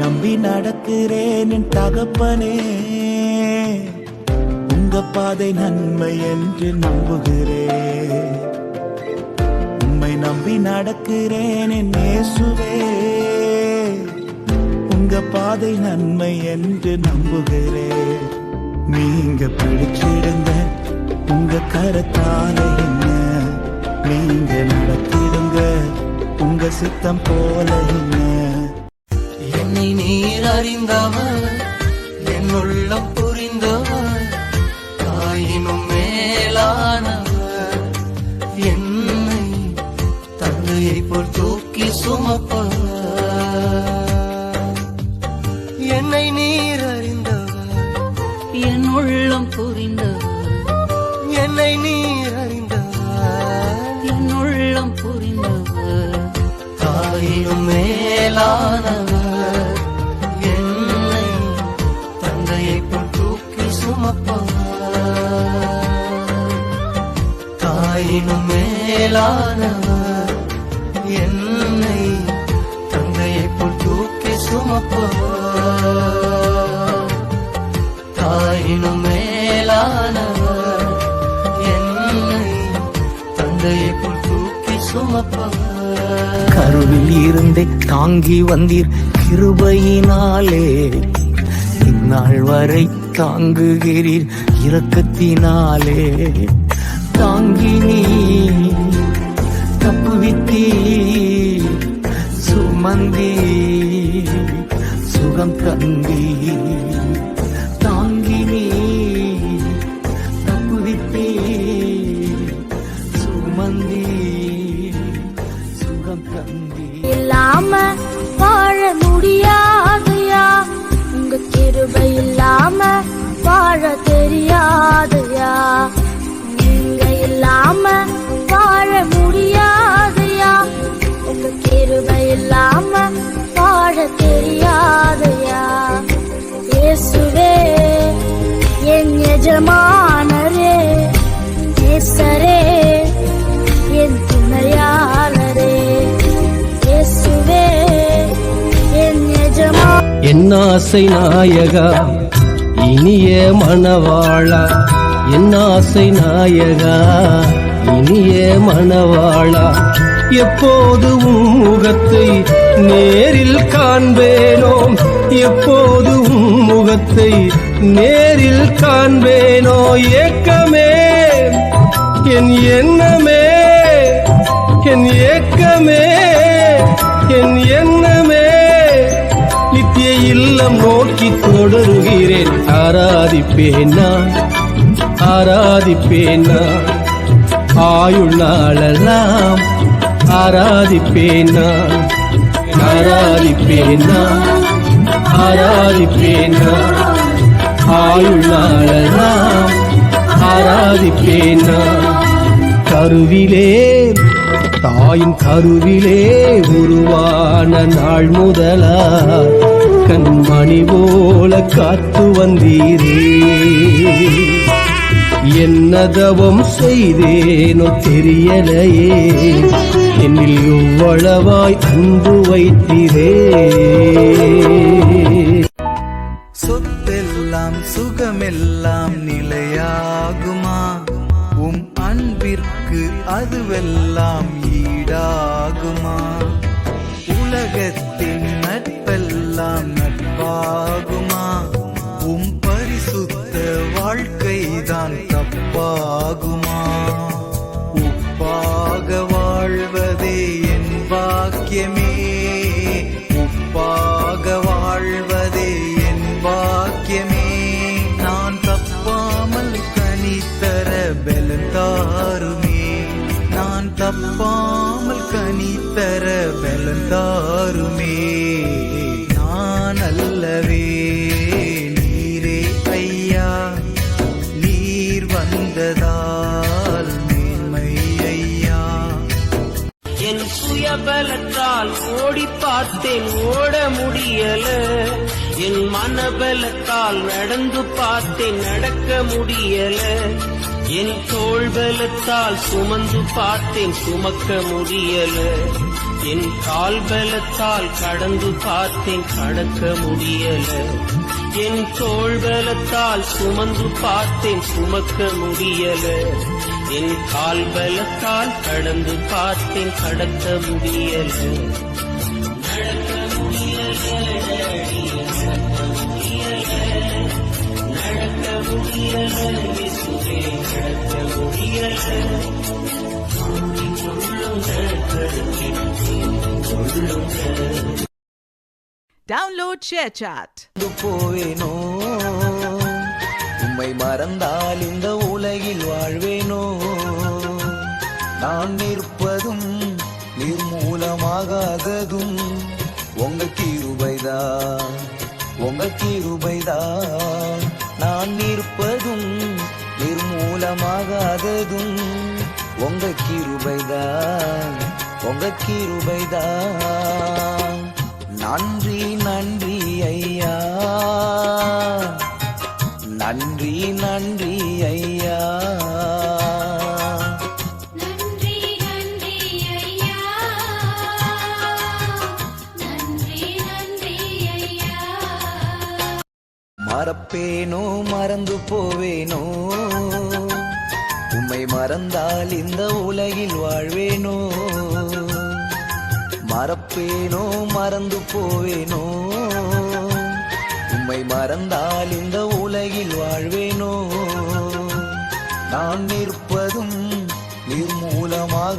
நம்பி நடக்கிறேன் என் தகப்பனே. உங்க பாதை நன்மை என்று நம்புகிறேன். உம்மை நம்பி நடக்கிறேன் என் நேசுவே உங்க பாதை நன்மை என்று நம்புகிறேன். நீங்க பிடிச்சிடுங்க உங்க கரத்தால என்ன? நீங்க நடத்திடுங்க உங்க சித்தம் போல என்ன? என்னை நீர் அறிந்தவர் என் உள்ளம் புரிந்தவர் தாயினும் மேலானவர். என்னை தந்தையை போல் தூக்கி சுமப்பவர். என்னை நீர் அறிந்தவர் என் உள்ளம் புரிந்தவர். என்னை நீர் அறிந்தவர் என் உள்ளம் புரிந்தவர். தாயினும் மேலானவர். தாயினும் மேலானவர். என்னை தந்தையை போல் தூக்கி சுமப்பவர். தாயினும் மேலானவர். என்னை தந்தையை போல் தூக்கி சுமப்பவர். கருவில் இருந்தே தாங்கி வந்தீர் கிருபையினாலே. இந்நாள் வரை தாங்குகிறீர் இரக்கத்தினாலே தாங்கி தெரியாதையா இயேசுவே என் எஜமானரே நேசரே என் துணையாளரே. இயேசுவே என் எஜமா என் ஆசை நாயகா இனிய மணவாளா. என் ஆசை நாயகா இனிய மணவாளா. எப்போதும் முகத்தை நேரில் காண்பேனோம். எப்போது முகத்தை நேரில் காண்பேனோ ஏக்கமே. என் எண்ணமே என் ஏக்கமே. என் எண்ணமே. நித்திய இல்லம் நோக்கி தொடருகிறேன் ஆராதிப்பேன்? நான் ஆராதிப்பேன்? நான் ஆயுள் நாளெல்லாம் ஆராதிப்பேன்? நான் ஆராதிப்பேன்? நான் ஆராதிப்பேன்? நான் ஆயுள் நாளெல்லாம் ஆராதிப்பேன்? நான் கருவிலே தாயின் கருவிலே உருவான நாள் முதலா கண்மணி போல காத்து வந்தீரே. என்னதவம் செய்தேனோ தெரியலையே. என்னில் இவ்வளவாய் அன்பு வைத்தீரே. பலன் தாருமே நான் தப்பாமல் கனி தர பலன் தாருமே நான் அல்லவே நீரே ஐயா. நீர் வந்ததால் மேன்மை ஐயா. என் சுயபலத்தால் ஓடி பார்த்தேன் ஓட முடியல. என் மனபலத்தால் நடந்து பார்த்தேன் நடக்க முடியல. என் தோள்பலத்தால் சுமந்து பார்த்தேன் சுமக்க முடியல. என் கால் பலத்தால் கடந்து பார்த்தேன் கடக்க முடியல. என் தோள்பலத்தால் சுமந்து பார்த்தேன் சுமக்க முடியல. என் கால் பலத்தால் கடந்து பார்த்தேன் கடக்க முடியல நடக்க முடியல நடக்க முடியல. டவுன்லோட் ஷேர் சாட் போவேனோ? உம்மை மறந்தால் இந்த உலகில் வாழ்வேனோ? நான் நிற்பதும் நிர்மூலமாகாததும் உங்க கிருபைதான் உங்க கிருபைதான் நான் நிற்பதும் நிர்மூலமாகாததும் உங்க கிருபைதான் உங்க கிருபைதான். நன்றி நன்றி ஐயா. நன்றி நன்றி மறப்பேனோ மறந்து போவேனோ? உம்மை மறந்தால் இந்த உலகில் வாழ்வேனோ? மறப்பேனோ மறந்து போவேனோ? உம்மை மறந்தால் இந்த உலகில் வாழ்வேனோ? நான் நிற்பதும் நிர்மூலமாக